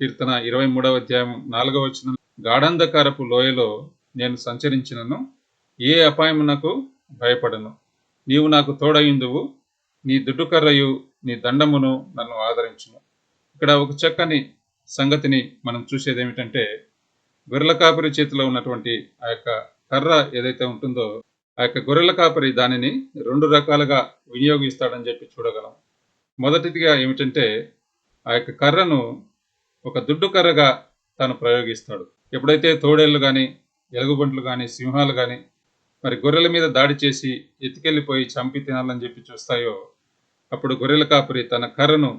కీర్తన ఇరవై మూడవ అధ్యాయం నాలుగవ వచ్చిన గాఢంధకారపు లోయలో నేను సంచరించినను ఏ అపాయమునకు భయపడను. నీవు నాకు తోడయిందువు నీ దుడ్డుకర్రయు నీ దండమును నన్ను ఆదరించును ఇక్కడ ఒక చక్కని సంగతిని మనం చూసేది ఏమిటంటే గొర్రెల కాపరి చేతిలో ఉన్నటువంటి ఆ యొక్క కర్ర ఏదైతే ఉంటుందో ఆ యొక్క గొర్రెల కాపరి దానిని రెండు రకాలుగా వినియోగిస్తాడని చెప్పి చూడగలం. మొదటిదిగా ఏమిటంటే ఆ యొక్క కర్రను ఒక దుడ్డు కర్రగా తాను ప్రయోగిస్తాడు. ఎప్పుడైతే తోడేళ్ళు కానీ ఎలుగుబంట్లు కానీ సింహాలు కానీ మరి గొర్రెల మీద దాడి చేసి ఎత్తుకెళ్ళిపోయి చంపి తినాలని చెప్పి చూస్తాయో అప్పుడు గొర్రెల కాపరి తన కర్రను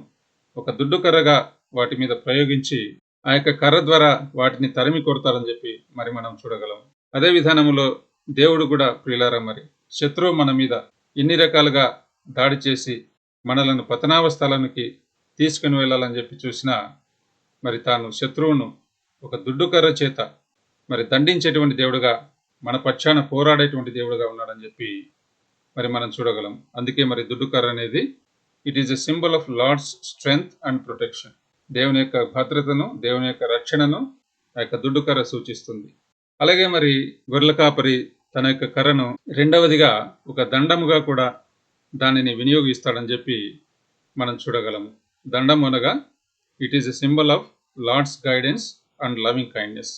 ఒక దుడ్డు కర్రగా వాటి మీద ప్రయోగించి ఆ యొక్క కర్ర ద్వారా వాటిని తరిమి కొడతారని చెప్పి మరి మనం చూడగలం. అదే విధానంలో దేవుడు కూడా ప్రియులారా మరి శత్రువు మన మీద ఇన్ని రకాలుగా దాడి చేసి మనలను పతనావస్థలనికి తీసుకుని వెళ్ళాలని చెప్పి చూసినా మరి తాను శత్రువును ఒక దుడ్డుకర్ర చేత మరి దండించేటువంటి దేవుడుగా మన పక్షాన పోరాడేటువంటి దేవుడుగా ఉన్నాడని చెప్పి మరి మనం చూడగలం. అందుకే మరి దుడ్డు కర్ర అనేది it is a symbol of lord's strength and protection దేవుని యొక్క భద్రతను దేవుని యొక్క రక్షణను ఆ యొక్క దుడ్డు కర్ర సూచిస్తుంది. అలాగే మరి గొర్రెల కాపరి తన యొక్క కర్రను రెండవదిగా ఒక దండముగా కూడా దానిని వినియోగిస్తాడని చెప్పి మనం చూడగలము. దండం అనగా it is a symbol of lord's guidance and loving kindness.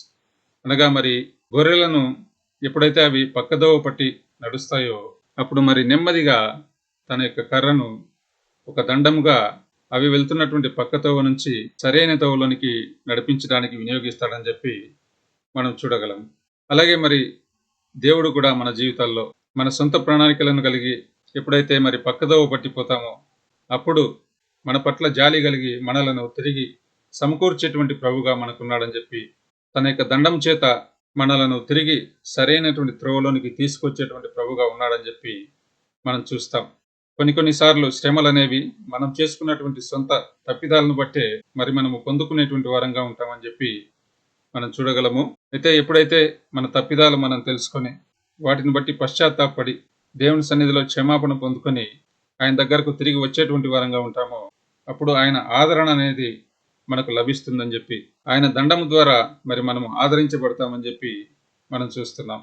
అనగా మరి గొర్రెలను ఎప్పుడైతే అవి పక్కదోవ పట్టి నడుస్తాయో అప్పుడు మరి నెమ్మదిగా తన యొక్క కర్రను ఒక దండముగా అవి వెళ్తున్నటువంటి పక్కతోవ నుంచి సరైన తోవలోనికి నడిపించడానికి వినియోగిస్తాడని చెప్పి మనం చూడగలం. అలాగే మరి దేవుడు కూడా మన జీవితాల్లో మన సొంత ప్రణాళికలను కలిగి ఎప్పుడైతే మరి పక్కదోవ పట్టిపోతామో అప్పుడు మన పట్ల జాలి కలిగి మనలను తిరిగి సమకూర్చేటువంటి ప్రభుగా మనకున్నాడని చెప్పి తన యొక్క దండం చేత మనలను తిరిగి సరైనటువంటి త్రోవలోనికి తీసుకొచ్చేటువంటి ప్రభుగా ఉన్నాడని చెప్పి మనం చూస్తాం. కొన్ని కొన్నిసార్లు శ్రమలు అనేవి మనం చేసుకున్నటువంటి సొంత తప్పిదాలను బట్టే మరి మనము పొందుకునేటువంటి వారంగా ఉంటామని చెప్పి మనం చూడగలము. అయితే ఎప్పుడైతే మన తప్పిదాలు మనం తెలుసుకొని వాటిని బట్టి పశ్చాత్తాపడి దేవుని సన్నిధిలో క్షమాపణ పొందుకొని ఆయన దగ్గరకు తిరిగి వచ్చేటువంటి వారంగా ఉంటామో అప్పుడు ఆయన ఆదరణ అనేది మనకు లభిస్తుందని చెప్పి ఆయన దండము ద్వారా మరి మనము ఆదరించబడతామని చెప్పి మనం చూస్తున్నాం.